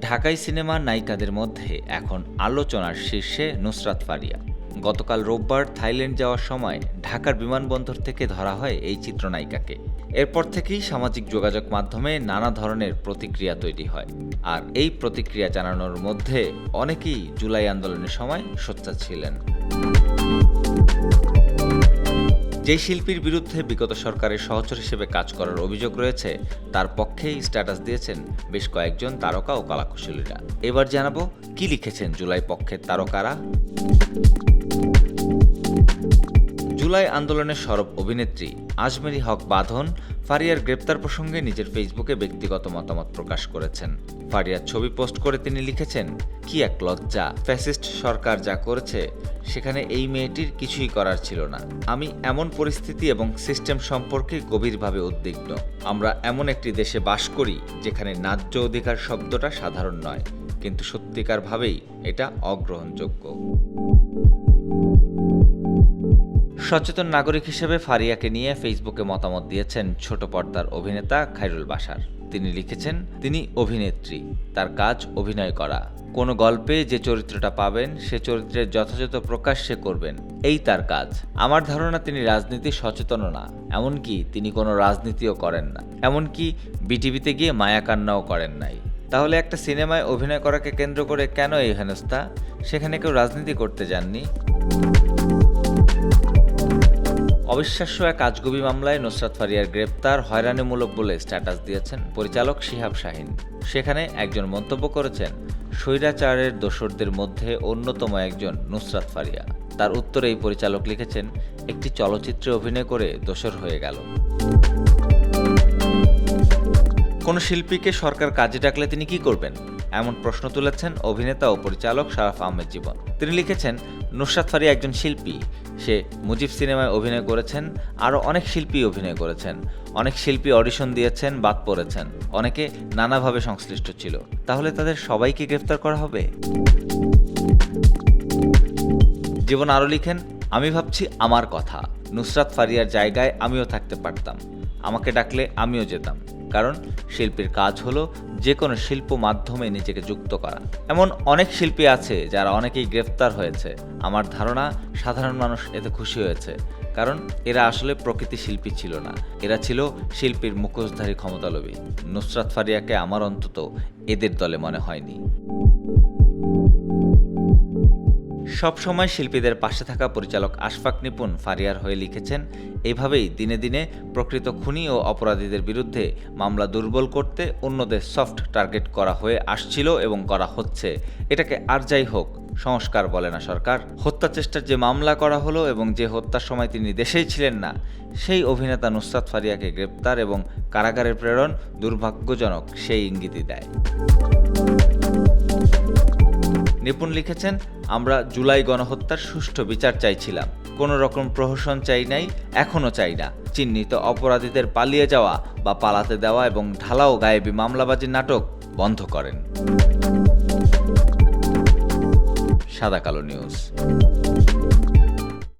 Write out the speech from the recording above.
ঢাকাই সিনেমার নায়িকাদের মধ্যে এখন আলোচনার শীর্ষে নুসরাত ফারিয়া। গতকাল রোববার থাইল্যান্ড যাওয়ার সময় ঢাকার বিমানবন্দর থেকে ধরা হয় এই চিত্রনায়িকাকে। এরপর থেকেই সামাজিক যোগাযোগ মাধ্যমে নানা ধরনের প্রতিক্রিয়া তৈরি হয়। আর এই প্রতিক্রিয়া জানানোর মধ্যে অনেকেই জুলাই আন্দোলনের সময় সোচ্চার ছিলেন। যে শিল্পীর বিরুদ্ধে বিগত সরকারের সহচর হিসেবে কাজ করার অভিযোগ রয়েছে, তার পক্ষেই স্ট্যাটাস দিয়েছেন বেশ কয়েকজন তারকা ও কলাকুশলীরা। এবার জানাব, কি লিখেছেন জুলাই পক্ষের তারকারা? জুলাই আন্দোলনের সরব অভিনেত্রী আজমেরি হক বাঁধন ফারিয়ার গ্রেপ্তার প্রসঙ্গে নিজের ফেসবুকে ব্যক্তিগত মতামত প্রকাশ করেছেন। ফারিয়ার ছবি পোস্ট করে তিনি লিখেছেন কি এক লজ্জা? ফ্যাসিস্ট সরকার যা করছে, সেখানে এই মেয়েটির কিছুই করার ছিল না। আমি এমন পরিস্থিতি এবং সিস্টেম সম্পর্কে গভীরভাবে উদ্বিগ্ন। আমরা এমন একটি দেশে বাস করি, যেখানে ন্যায্য অধিকার শব্দটা সাধারণ নয়, কিন্তু সত্যিকারভাবেই এটা অগ্রহণযোগ্য। সচেতন নাগরিক হিসেবে ফারিয়াকে নিয়ে ফেসবুকে মতামত দিয়েছেন ছোট পর্দার অভিনেতা খাইরুল বাসার তিনি লিখেছেন, তিনি অভিনেত্রী, তার কাজ অভিনয় করা। কোনো গল্পে যে চরিত্রটা পাবেন, সে চরিত্রের যথাযথ প্রকাশ সে করবেন। এই তার কাজ। আমার ধারণা তিনি রাজনীতি সচেতনও না। এমনকি তিনি কোনো রাজনীতিও করেন না। এমনকি বিটিভিতে গিয়ে মায়াকান্নাও করেন নাই। তাহলে একটা সিনেমায় অভিনয় করাকে কেন্দ্র করে কেন এই হেনস্থা? সেখানে কেউ রাজনীতি করতে যাননি? অবিশ্বাস্য এক আজগুবি মামলায় নুসরাত ফারিয়ার গ্রেপ্তার হয়রানিমূলক বলে স্ট্যাটাস দিয়েছেন পরিচালক শিহাব শাহিন। সেখানে একজন মন্তব্য করেছেন, স্বৈরাচারের দোসরদের মধ্যে অন্যতম একজন নুসরাত ফারিয়া। তার উত্তরে এই পরিচালক লিখেছেন, একটি চলচ্চিত্রে অভিনয় করে দোসর হয়ে গেল। কোনো শিল্পীকে সরকার কাজে ডাকলে তিনি কি করবেন? এমন প্রশ্ন তুলেছেন অভিনেতা ও পরিচালক শারাফ আহমেদ জীবন। তিনি লিখেছেন, নুসরাত ফারিয়া একজন শিল্পী। সে মুজিব সিনেমায় অভিনয় করেছেন, আরও অনেক শিল্পী অভিনয় করেছেন। অনেক শিল্পী অডিশন দিয়েছেন, বাদ পড়েছেন। অনেকে নানাভাবে সংশ্লিষ্ট ছিল। তাহলে তাদের সবাইকে গ্রেফতার করা হবে? জীবন আরও লিখেন, আমি ভাবছি আমার কথা। নুসরাত ফারিয়ার জায়গায় আমিও থাকতে পারতাম। আমাকে ডাকলে আমিও যেতাম। কারণ শিল্পীর কাজ হলো যে কোনো শিল্প মাধ্যমে নিজেকে যুক্ত করা। এমন অনেক শিল্পী আছে যারা অনেকেই গ্রেফতার হয়েছে। আমার ধারণা, সাধারণ মানুষ এতে খুশি হয়েছে। কারণ এরা আসলে প্রকৃতি শিল্পী ছিল না। এরা ছিল শিল্পীর মুখোশধারী ক্ষমতালোভী। নুসরাত ফারিয়াকে আমার অন্তত এদের দলে মনে হয়নি। সবসময় শিল্পীদের পাশে থাকা পরিচালক আশফাক নিপুণ ফারিয়ার হয়ে লিখেছেন, এভাবেই দিনে দিনে প্রকৃত খুনি ও অপরাধীদের বিরুদ্ধে মামলা দুর্বল করতে অন্যদের সফট টার্গেট করা হয়ে আসছিল এবং করা হচ্ছে। এটাকে আর যাই হোক, সংস্কার বলে না সরকার। হত্যা চেষ্টার যে মামলা করা হলো এবং যে হত্যার সময় তিনি দেশেই ছিলেন না, সেই অভিনেতা নুসরাত ফারিয়াকে গ্রেপ্তার এবং কারাগারে প্রেরণ দুর্ভাগ্যজনক সেই ইঙ্গিতই দেয়। নিপুণ লিখেছেন, আমরা জুলাই গণহত্যার সুষ্ঠু বিচার চাইছিলাম। কোনো রকম প্রহসন চাই নাই, এখনও চাই না। চিহ্নিত অপরাধীদের পালিয়ে যাওয়া বা পালাতে দেওয়া এবং ঢালাও গায়েবী মামলাবাজির নাটক বন্ধ করেন। সাদা কালো নিউজ।